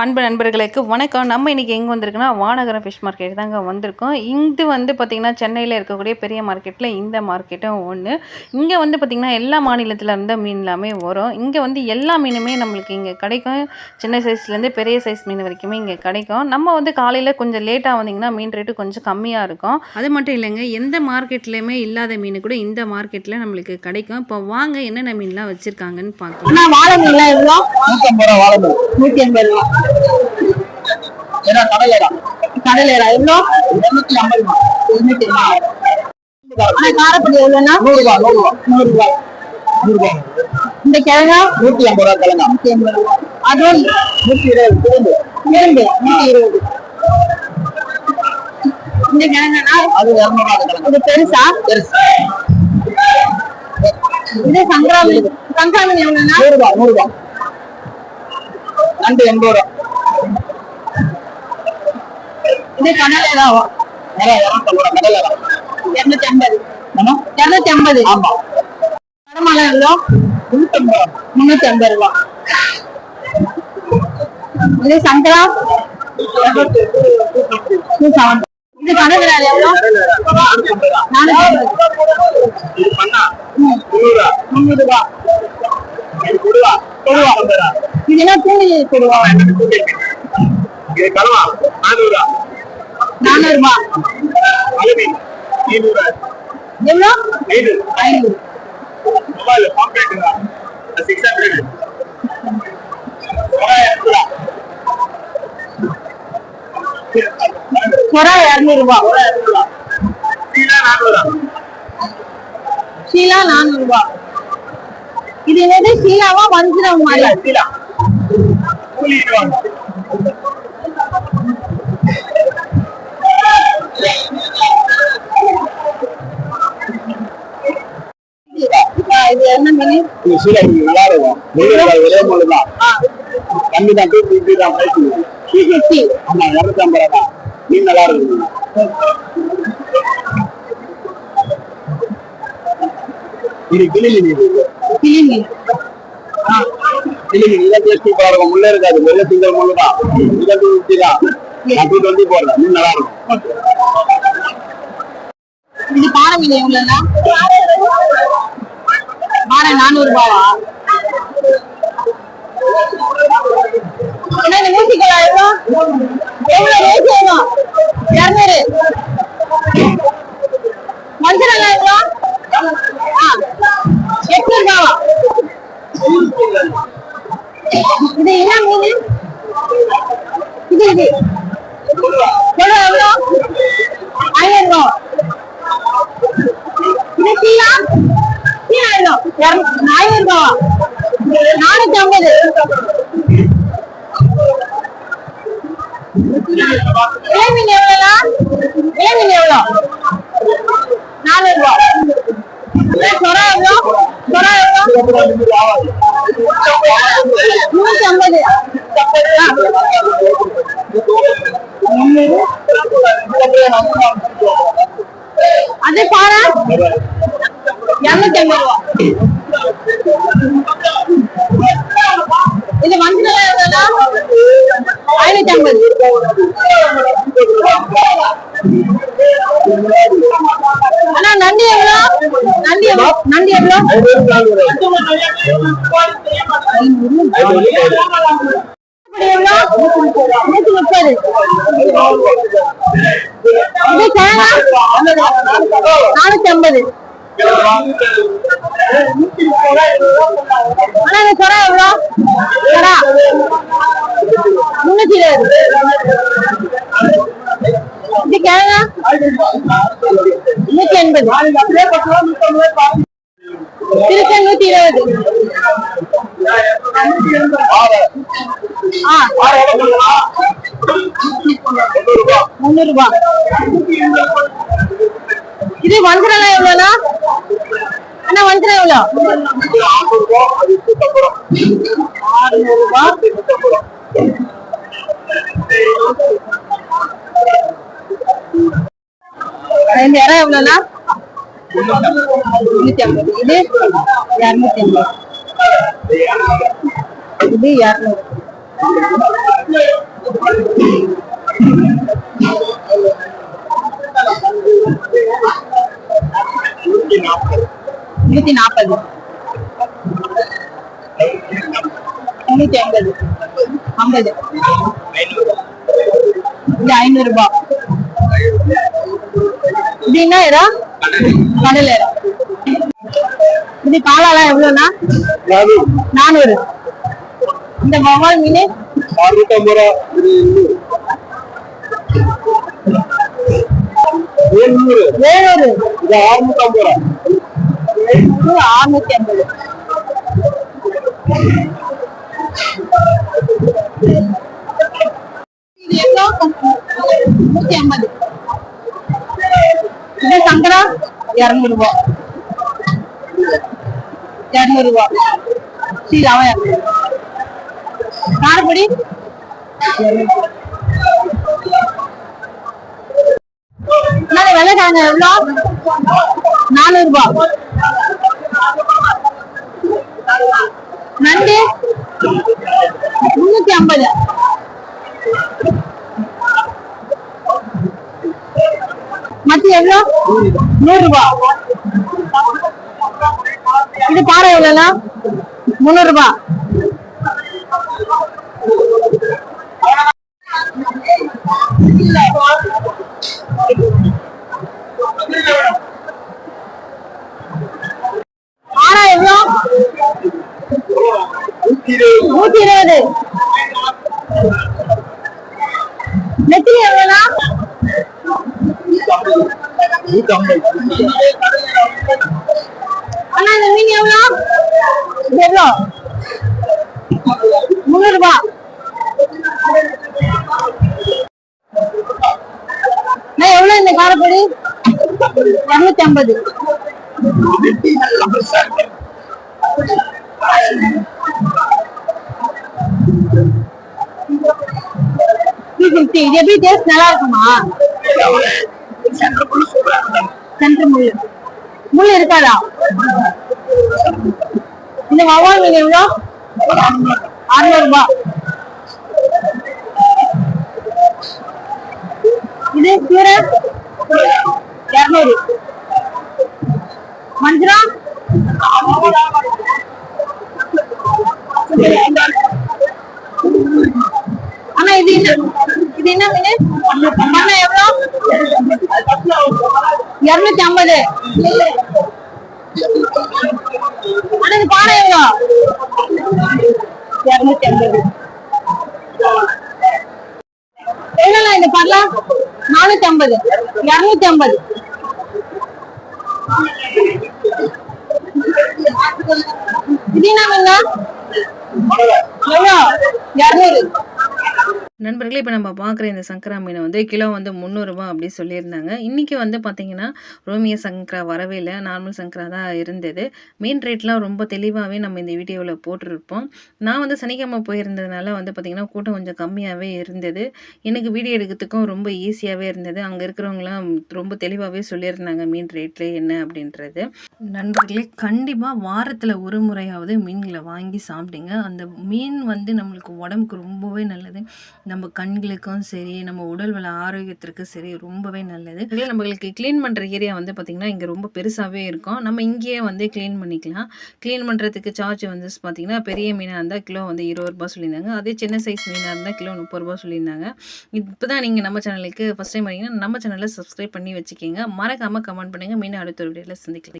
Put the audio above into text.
அன்பு நண்பர்களுக்கு வணக்கம். நம்ம இன்றைக்கி எங்கே வந்திருக்குன்னா வானகரம் ஃபிஷ் மார்க்கெட் தாங்க வந்திருக்கோம். இது வந்து பார்த்திங்கன்னா சென்னையில் இருக்கக்கூடிய பெரிய மார்க்கெட்டில் இந்த மார்க்கெட்டும் ஒன்று இங்கே வந்து பார்த்திங்கன்னா எல்லா மாநிலத்தில் இருந்த மீன் எல்லாமே வரும். இங்கே வந்து எல்லா மீனுமே நம்மளுக்கு இங்கே கிடைக்கும். சின்ன சைஸ்லேருந்து பெரிய சைஸ் மீன் வரைக்குமே இங்கே கிடைக்கும். நம்ம வந்து காலையில் கொஞ்சம் லேட்டாக வந்தீங்கன்னா மீன் ரேட்டு கொஞ்சம் கம்மியாக இருக்கும். அது மட்டும் இல்லைங்க எந்த மார்க்கெட்லேயுமே இல்லாத மீன் கூட இந்த மார்க்கெட்டில் நம்மளுக்கு கிடைக்கும். இப்போ வாங்க என்னென்ன மீன்லாம் வச்சுருக்காங்கன்னு பார்க்கலாம். வாழை மீன்லாம் எவ்வளோ? நூத்தம்பது ரூபா வாழை மீன். நூத்தி எண்பது ரூபா. ஏன்னா கடலைடா. கடலைடா. எவ்வளோ? இருநூத்தி ஐம்பது ரூபா. இருநூத்தி எண்பது அண்ணா காரப்பொடி எவ்வளோண்ணா? நூறு ரூபா நூறு ரூபா நூறு ரூபாய் நூறு ரூபா இந்த கிழங்கா? நூத்தி ஐம்பது ரூபா கிழங்கா. நூத்தி எண்பது ரூபா அதுவும் நூத்தி இருபது திரும்பு இரண்டு. நூத்தி இருபது. இந்த கிழங்கண்ணா? அது இருநூறு ரூபா கிழங்கு. இது பெருசா? பெருசு. இது சங்கராமி சங்கராமி எவ்வளோண்ணா? நூறு ரூபா நூறு ரூபா நண்டு எண்பது ரூபா. கடலை தான் இரநூத்தி ஐம்பது இரநூத்தி ஆமா. எவ்வளோ? முன்னூத்தி ஐம்பது ரூபா. இது சங்கரா? இது கடலை எவ்வளோ? ரூபா. இதெல்லாம் தூண்டி கொடுவா இது கலவா நானூறு ரூபா. எவ்வளோ? ஐநூறு. மொபைல் சிக்ஸ் ஹண்ட்ரட் ஷீலா நானூறு. ரூபா இது என்னது? ஷீலாவா வஞ்சிரம்? மாதிரி மீன் நல்லா இருக்கும் ஒரே தான் கம்மி தான் டூ ஃபிஃப்டி தான் பிரைஸ் த்ரீ ஃபிஃப்டி ஆமா இரநூத்தி ஐம்பது ரூபா தான். மீன் நல்லா இருக்கும். இது கிளி மீன் இது. கிளி மீன். கிளி மீன். இதை டேஸ்ட் சூப்பரா இருக்கும் முள்ளே இருக்காது. வெள்ளை சிங்கிள் முள்ளு தான். இதை டூ ஃபிஃப்டி தான். நான் டூ டுவெண்ட்டி போடுறேன். மீன் நல்லா இருக்கும். இது பாறை மீன் எவ்வளோண்ணா பாறை நானூறு ரூபாவா? என்ன இந்த மூச்சிக்கலா எவ்வளோ எவ்வளோ ரேட் எவ்வளோ இரநூறு. ஆயிரம் இரநூ- நானூத்தி ஐம்பது இளமீன் எவ்வளோண்ணா இளமீன் எவ்வளோ? நானூறு ரூபா. சொரா எவ்வளோ? சொரா எவ்வளோ? நூத்தி ஐம்பது. அது பாரா. இரநூத்தி ஐம்பது ரூபா. இது மஞ்சள் ஐநூத்தி ஐம்பது அண்ணா நண்டி எவ்வளோ? நண்டி எவ்வளோ? எவ்வளோ? நூத்தி முப்பது. இது தேங்காய்? நானூத்தி ஐம்பது அண்ணா இந்த சொரா எவ்வளோ சொரா முன்னூத்தி இருபது இது கிழங்கா நூத்தி எண்பது திருச்சா நூத்தி இருபது ஆ ரூபாய் இது வஞ்சரம் எவ்வளோண்ணா? ஆனா வஞ்சரம் எவ்வளோ ரெண்டு இடம் எவ்வளோண்ணா முன்னூத்தி ஐம்பது இது இரநூத்தி ஐம்பது இது இரநூறு நூத்தி நாற்பது முன்னூத்தி ஐம்பது. ஐம்பது. இது ஐநூறு ரூபாய் இது என்ன இடம் கடல் இடம் இது காலாலாம் எவ்வளவுனா நானூறு. இந்த வவால் மீன்? எழுநூறு ஏழுநூறு. இது அறுநூத்தி ஐம்பது. இது எவ்வளோ? நூத்தி ஐம்பது. இது சங்கரா? இருநூறு ரூபாய் இருநூறு ரூபாய் சீலாவா இருநூறு காரப்பொடி எவ்வளோ? நானூறு ரூபாய் நண்டு. முன்னூத்தி ஐம்பது. மத்தி எவ்வளோ? நூறு ரூபாய் இது பாறை எவ்வளோண்ணா? முந்நூறு ரூபாய் ஆனா எவ்வளோ நூத்தி இருபது. நெத்திலி எவ்வளோண்ணா? அண்ணா இந்த மீன் எவ்வளோ? எவ்வளோ? முந்நூறு ரூபாய் இந்த காரப்பொடி? இரநூத்தி ஐம்பது. ஃபிஃப்டி இது எப்படி டேஸ்ட் நல்லா இருக்குமா? சென்டர் முள்ளு முள் இருக்காதா? இந்த வவ்வால் மீன் எவ்வளோ? அறுநூறு ரூபாய் இது கீரை? இரநூறு. மஞ்சளா? ஆனா இது என்ன இது என்ன மீன் எவ்வளோ? இரநூத்தி ஐம்பது அண்ணா இது பானை எவ்வளோ? இரநூத்தி ஐம்பது எவ்வளோ இந்த பரலா நானூத்தி ஐம்பது இரநூத்தி ஐம்பது இது என்ன எவ்வளோ? இரநூறு. நண்பர்களே இப்போ நம்ம பார்க்குற இந்த சங்கரா மீனை வந்து கிலோ வந்து முந்நூறுரூபா அப்படி சொல்லியிருந்தாங்க. இன்றைக்கி வந்து பார்த்திங்கன்னா ரோமிய சங்கரா வரவே இல்லை. நார்மல் சங்கரா தான் இருந்தது. மீன் ரேட்லாம் ரொம்ப தெளிவாகவே நம்ம இந்த வீடியோவில் போட்டிருப்போம். நான் வந்து சனிக்கிழமை போயிருந்ததுனால வந்து பார்த்திங்கன்னா கூட்டம் கொஞ்சம் கம்மியாகவே இருந்தது. எனக்கு வீடியோ எடுக்கிறதுக்கும் ரொம்ப ஈஸியாகவே இருந்தது. அங்கே இருக்கிறவங்களாம் ரொம்ப தெளிவாகவே சொல்லியிருந்தாங்க மீன் ரேட்டில் என்ன அப்படின்றது. நண்பர்களே கண்டிப்பாக வாரத்தில் ஒரு முறையாவது மீன்களை வாங்கி சாப்பிடுங்க. அந்த மீன் வந்து நம்மளுக்கு உடம்புக்கு ரொம்பவே நல்லது. நம்ம கண்களுக்கும் சரி நம்ம உடல் வள ஆரோக்கியத்திற்கு சரி ரொம்பவே நல்லது. நம்மளுக்கு க்ளீன் பண்ணுற ஏரியா வந்து பார்த்திங்கன்னா இங்கே ரொம்ப பெருசாகவே இருக்கும். நம்ம இங்கேயே வந்து க்ளீன் பண்ணிக்கலாம். க்ளீன் பண்ணுறதுக்கு சார்ஜ் வந்து பார்த்திங்கன்னா பெரிய மீனாக இருந்தால் கிலோ வந்து இருபது ரூபா சொல்லியிருந்தாங்க. அதே சின்ன சைஸ் மீனாக இருந்தால் கிலோ முப்பது ரூபா சொல்லியிருந்தாங்க. இப்போ தான் நீங்கள் நம்ம சேனலுக்கு ஃபஸ்ட் டைம் வரீங்கன்னா நம்ம சேனலை சப்ஸ்கிரைப் பண்ணி வச்சுக்கோங்க. மறக்காமல் கமெண்ட் பண்ணுங்கள் மீன் அடுத்த ஒரு வீடியோவில் சந்திக்கலாம்.